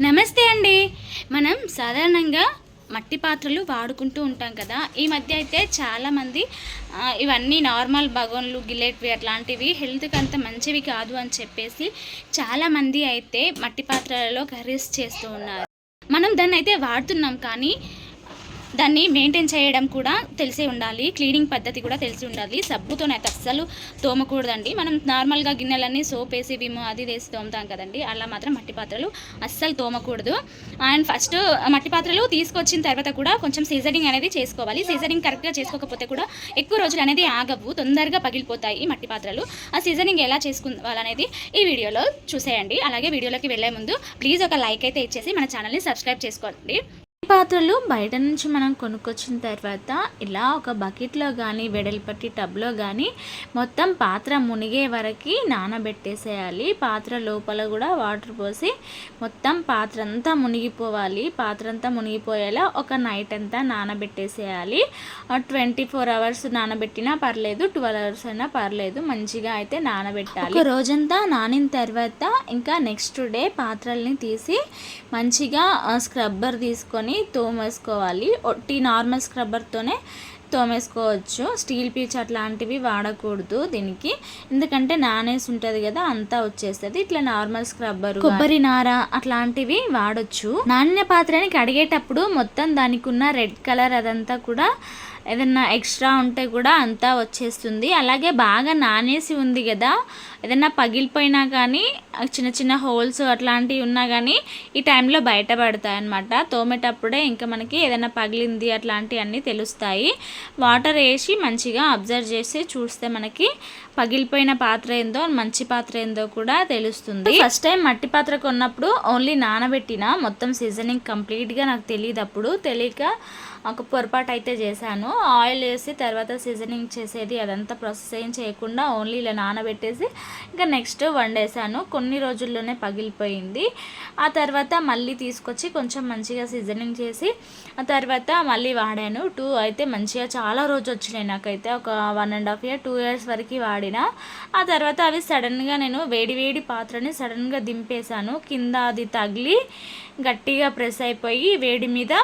నమస్తే అండి. మనం సాధారణంగా మట్టి పాత్రలు వాడుకుంటూ ఉంటాం కదా. ఈ మధ్య అయితే చాలామంది ఇవన్నీ నార్మల్ బగోన్లు గిలెట్వి అట్లాంటివి హెల్త్కి అంత మంచివి కాదు అని చెప్పేసి చాలామంది అయితే మట్టి పాత్రలలో కర్రీస్ చేస్తూ ఉన్నారు. మనం దాన్ని అయితే వాడుతున్నాం కానీ దాన్ని మెయింటైన్ చేయడం కూడా తెలిసి ఉండాలి క్లీనింగ్ పద్ధతి కూడా తెలిసి ఉండాలి. సబ్బుతోనైతే అస్సలు తోమకూడదండి. మనం నార్మల్గా గిన్నెలన్నీ సోప్ వేసి విము అది వేసి తోముతాం కదండి. అలా మాత్రం మట్టి పాత్రలు అస్సలు తోమకూడదు. అండ్ ఫస్ట్ మట్టి పాత్రలు తీసుకొచ్చిన తర్వాత కూడా కొంచెం సీజనింగ్ అనేది చేసుకోవాలి. సీజనింగ్ కరెక్ట్గా చేసుకోకపోతే కూడా ఎక్కువ రోజులు అనేది ఆగవు తొందరగా పగిలిపోతాయి ఈ మట్టి పాత్రలు. ఆ సీజనింగ్ ఎలా చేసుకోవాలనేది ఈ వీడియోలో చూసేయండి. అలాగే వీడియోలోకి వెళ్ళే ముందు ప్లీజ్ ఒక లైక్ అయితే ఇచ్చేసి మన ఛానల్ని సబ్స్క్రైబ్ చేసుకోండి. పాత్రలు బయట నుంచి మనం కొనుక్కొచ్చిన తర్వాత ఇలా ఒక బకెట్లో కానీ వెడల్పట్టి టబ్లో కానీ మొత్తం పాత్ర మునిగే వరకు నానబెట్టేసేయాలి. పాత్ర లోపల కూడా వాటర్ పోసి మొత్తం పాత్ర అంతా మునిగిపోవాలి. పాత్ర అంతా మునిగిపోయేలా ఒక నైట్ అంతా నానబెట్టేసేయాలి. ట్వంటీ ఫోర్ అవర్స్ నానబెట్టినా పర్లేదు ట్వెల్వ్ అవర్స్ అయినా పర్లేదు మంచిగా అయితే నానబెట్టాలి. ఒక రోజంతా నానిన తర్వాత ఇంకా నెక్స్ట్ డే పాత్రల్ని తీసి మంచిగా స్క్రబ్బర్ తీసుకొని తోమేసుకోవాలి. ఒట్టి నార్మల్ స్క్రబ్బర్తోనే తోమేసుకోవచ్చు. స్టీల్ పీచ్ అట్లాంటివి వాడకూడదు దీనికి. ఎందుకంటే నానేసి ఉంటుంది కదా అంతా వచ్చేస్తుంది. ఇట్లా నార్మల్ స్క్రబ్బర్ కొబ్బరి నార అట్లాంటివి వాడొచ్చు. నాణ్య పాత్రని కడిగేటప్పుడు మొత్తం దానికి ఉన్న రెడ్ కలర్ అదంతా కూడా ఏదన్నా ఎక్స్ట్రా ఉంటే కూడా అంతా వచ్చేస్తుంది. అలాగే బాగా నానేసి ఉంది కదా ఏదైనా పగిలిపోయినా కానీ చిన్న చిన్న హోల్స్ అట్లాంటివి ఉన్నా కానీ ఈ టైంలో బయటపడతాయి అన్నమాట తోమేటప్పుడే ఇంకా మనకి ఏదైనా పగిలింది అట్లాంటివన్నీ తెలుస్తాయి. వాటర్ వేసి మంచిగా అబ్జర్వ్ చేసి చూస్తే మనకి పగిలిపోయిన పాత్ర ఏందో మంచి పాత్ర ఏందో కూడా తెలుస్తుంది. ఫస్ట్ టైం మట్టి పాత్ర కొన్నప్పుడు ఓన్లీ నానబెట్టిన మొత్తం సీజనింగ్ కంప్లీట్గా నాకు తెలియదు అప్పుడు తెలియక ఒక పొరపాటు అయితే చేశాను. ఆయిల్ వేసి తర్వాత సీజనింగ్ చేసేది అదంతా ప్రాసెస్ ఏం చేయకుండా ఓన్లీ ఇలా నానబెట్టేసి ఇంకా నెక్స్ట్ వండేసాను కొన్ని రోజుల్లోనే పగిలిపోయింది. ఆ తర్వాత మళ్ళీ తీసుకొచ్చి కొంచెం మంచిగా సీజనింగ్ చేసి ఆ తర్వాత మళ్ళీ వాడాను. టూ అయితే మంచిగా చాలా రోజు వచ్చినాయి నాకైతే. ఒక one and half year two years వరకు వాడాను. ఆ తర్వాత అవి సడన్గా నేను వేడి వేడి పాత్రని సడన్గా దింపేశాను. కింద అది తగిలి గట్టిగా ప్రెస్ అయిపోయి వేడి మీద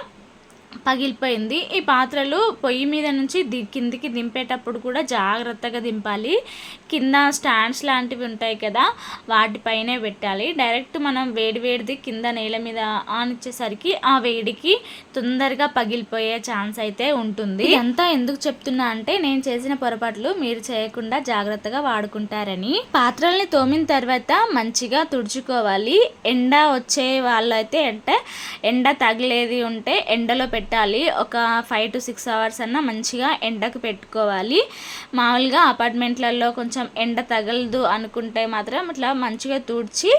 పగిలిపోయింది. ఈ పాత్రలు పొయ్యి మీద నుంచి ది కిందికి దింపేటప్పుడు కూడా జాగ్రత్తగా దింపాలి. కింద స్టాండ్స్ లాంటివి ఉంటాయి కదా వాటిపైనే పెట్టాలి. డైరెక్ట్ మనం వేడి వేడిది కింద నేల మీద ఆనిచ్చేసరికి ఆ వేడికి తొందరగా పగిలిపోయే ఛాన్స్ అయితే ఉంటుంది. ఇదంతా ఎందుకు చెప్తున్నా అంటే నేను చేసిన పొరపాట్లు మీరు చేయకుండా జాగ్రత్తగా వాడుకుంటారని. పాత్రల్ని తోమిన తర్వాత మంచిగా తుడుచుకోవాలి. ఎండ వచ్చే వాళ్ళైతే అంటే ఎండ తగిలేది ఉంటే ఎండలో పెట్టాలి. ఒక ఫైవ్ టు సిక్స్ అవర్స్ అన్న మంచిగా ఎండకు పెట్టుకోవాలి. మామూలుగా అపార్ట్మెంట్లలో కొంచెం ఎండ తగలదు అనుకుంటే మాత్రం ఇట్లా మంచిగా తుడిచి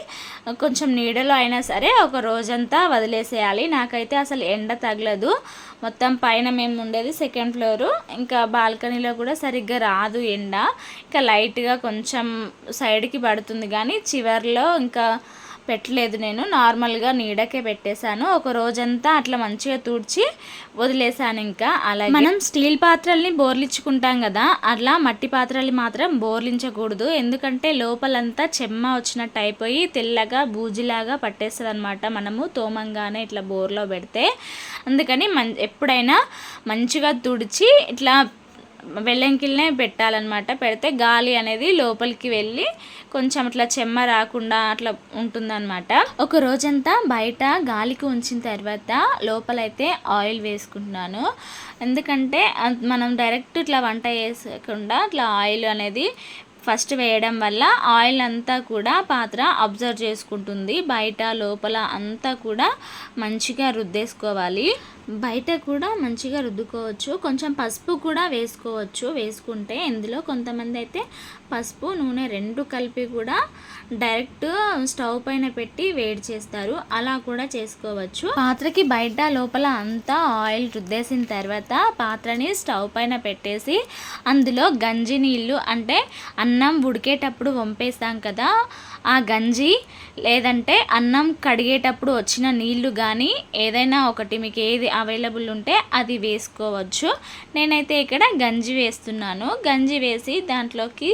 కొంచెం నీడలో అయినా సరే ఒక రోజంతా వదిలేసేయాలి. నాకైతే అసలు ఎండ తగలదు. మొత్తం పైన మేము ఉండేది సెకండ్ ఫ్లోరు ఇంకా బాల్కనీలో కూడా సరిగ్గా రాదు ఎండ. ఇంకా లైట్గా కొంచెం సైడ్కి పడుతుంది కానీ చివర్లో ఇంకా పెట్టలేదు నేను. నార్మల్గా నీడకే పెట్టేశాను. ఒక రోజంతా అట్లా మంచిగా తుడిచి వదిలేసాను ఇంకా. అలాగే మనం స్టీల్ పాత్రల్ని బోర్లించుకుంటాం కదా అట్లా మట్టి పాత్రల్ని మాత్రం బోర్లించకూడదు. ఎందుకంటే లోపలంతా చెమ్మ వచ్చినట్టు అయిపోయి తెల్లగా బూజిలాగా పట్టేస్తుంది అనమాట మనము తోమంగానే ఇట్లా బోర్లో పెడితే. అందుకని మం ఎప్పుడైనా మంచిగా తుడిచి ఇట్లా వెల్లంకిల్నే పెట్టాలన్నమాట. పెడితే గాలి అనేది లోపలికి వెళ్ళి కొంచెం అట్లా చెమ్మ రాకుండా అట్లా ఉంటుందన్నమాట. ఒక రోజంతా బయట గాలికి ఉంచిన తర్వాత లోపలైతే ఆయిల్ వేసుకుంటున్నాను. ఎందుకంటే మనం డైరెక్ట్ ఇట్లా వంట వేసకుండా ఇట్లా ఆయిల్ అనేది ఫస్ట్ వేయడం వల్ల ఆయిల్ అంతా కూడా పాత్ర అబ్జర్వ్ చేసుకుంటుంది. బయట లోపల అంతా కూడా మంచిగా రుద్దేసుకోవాలి. బయట కూడా మంచిగా రుద్దుకోవచ్చు. కొంచెం పసుపు కూడా వేసుకోవచ్చు. వేసుకుంటే ఇందులో కొంతమంది అయితే పసుపు నూనె రెండు కలిపి కూడా డైరెక్ట్ స్టవ్ పైన పెట్టి వేడి చేస్తారు. అలా కూడా చేసుకోవచ్చు. పాత్రకి బయట లోపల అంతా ఆయిల్ రుద్దేసిన తర్వాత పాత్రని స్టవ్ పైన పెట్టేసి అందులో గంజి నీళ్ళు అంటే అన్నం ఉడికేటప్పుడు వంపేస్తాం కదా ఆ గంజి లేదంటే అన్నం కడిగేటప్పుడు వచ్చిన నీళ్ళు కానీ ఏదైనా ఒకటి మీకు ఏది అవైలబుల్ ఉంటే అది వేసుకోవచ్చు. నేనైతే ఇక్కడ గంజి వేస్తున్నాను. గంజి వేసి దాంట్లోకి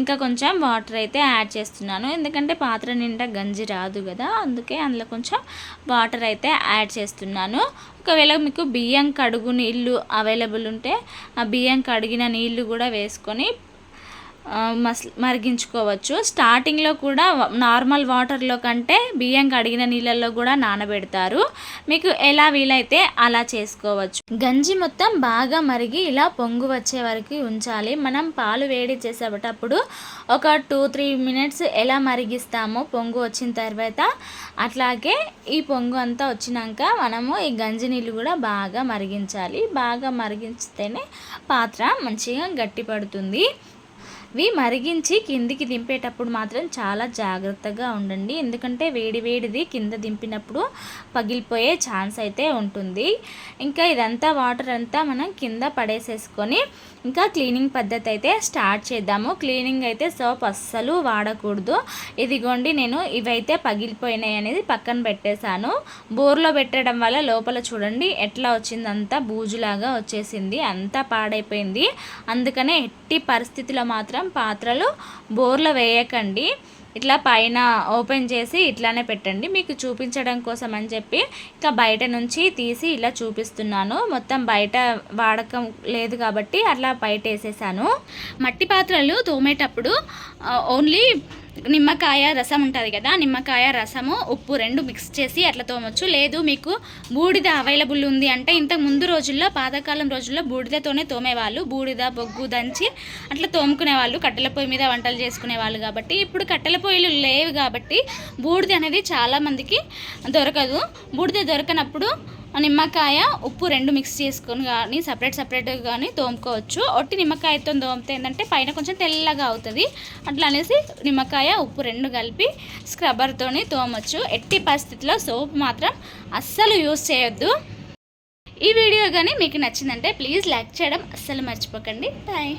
ఇంకా కొంచెం వాటర్ అయితే యాడ్ చేస్తున్నాను. ఎందుకంటే పాత్ర నిండా గంజి రాదు కదా అందుకే అందులో కొంచెం వాటర్ అయితే యాడ్ చేస్తున్నాను. ఒకవేళ మీకు బియ్యం కడుగు నీళ్ళు అవైలబుల్ ఉంటే ఆ బియ్యం కడిగిన నీళ్ళు కూడా వేసుకొని మస్ మరిగించుకోవచ్చు. స్టార్టింగ్లో కూడా నార్మల్ వాటర్లో కంటే బియ్యం కడిగిన నీళ్ళల్లో కూడా నానబెడతారు. మీకు ఎలా వీలైతే అలా చేసుకోవచ్చు. గంజి మొత్తం బాగా మరిగి ఇలా పొంగు వచ్చే వరకు ఉంచాలి. మనం పాలు వేడి చేసేటప్పుడు ఒక టూ త్రీ మినిట్స్ ఎలా మరిగిస్తామో పొంగు వచ్చిన తర్వాత అట్లాగే ఈ పొంగు అంతా వచ్చినాక మనము ఈ గంజి నీళ్ళు కూడా బాగా మరిగించాలి. బాగా మరిగిస్తేనే పాత్ర మంచిగా గట్టి పడుతుంది ఇవి మరిగించి కిందికి దింపేటప్పుడు మాత్రం చాలా జాగ్రత్తగా ఉండండి. ఎందుకంటే వేడి వేడిది కింద దింపినప్పుడు పగిలిపోయే ఛాన్స్ అయితే ఉంటుంది. ఇంకా ఇదంతా వాటర్ అంతా మనం కింద పడేసేసుకొని ఇంకా క్లీనింగ్ పద్ధతి అయితే స్టార్ట్ చేద్దాము. క్లీనింగ్ అయితే సోప్ అస్సలు వాడకూడదు. ఇదిగోండి నేను ఇవైతే పగిలిపోయినాయి అనేది పక్కన పెట్టేశాను. బోర్లో పెట్టడం వల్ల లోపల చూడండి ఎట్లా వచ్చిందంతా బూజులాగా వచ్చేసింది. అంతా పాడైపోయింది. అందుకనే ఎట్టి పరిస్థితిలో మాత్రం మాత్రం పాత్రలు బోర్లో వేయకండి. ఇట్లా పైన ఓపెన్ చేసి ఇట్లానే పెట్టండి. మీకు చూపించడం కోసం అని చెప్పి ఇంకా బయట నుంచి తీసి ఇలా చూపిస్తున్నాను. మొత్తం బయట వాడకం లేదు కాబట్టి అట్లా బయట వేసేసాను. మట్టి పాత్రలు తోమేటప్పుడు ఓన్లీ నిమ్మకాయ రసం ఉంటుంది కదా నిమ్మకాయ రసము ఉప్పు రెండు మిక్స్ చేసి అట్లా తోమొచ్చు. లేదు మీకు బూడిద అవైలబుల్ ఉంది అంటే ఇంతకు ముందు రోజుల్లో పాతకాలం రోజుల్లో బూడిదతోనే తోమేవాళ్ళు. బూడిద బొగ్గు దంచి అట్లా తోముకునే వాళ్ళు కట్టెల పొయ్యి మీద వంటలు చేసుకునే వాళ్ళు కాబట్టి ఇప్పుడు కట్టెల పొయ్యిలు లేవు కాబట్టి బూడిద అనేది చాలామందికి దొరకదు. బూడిద దొరకనప్పుడు నిమ్మకాయ ఉప్పు రెండు మిక్స్ చేసుకొని కానీ సపరేట్ సపరేట్గా కానీ తోముకోవచ్చు. ఒట్టి నిమ్మకాయతో తోమితే ఏంటంటే పైన కొంచెం తెల్లగా అవుతుంది. అట్లా అనేసి నిమ్మకాయ ఉప్పు రెండు కలిపి స్క్రబ్బర్తోని తోమచ్చు. ఎట్టి పరిస్థితిలో సోప్ మాత్రం అస్సలు యూస్ చేయొద్దు. ఈ వీడియో కానీ మీకు నచ్చిందంటే ప్లీజ్ లైక్ చేయడం అస్సలు మర్చిపోకండి. బాయ్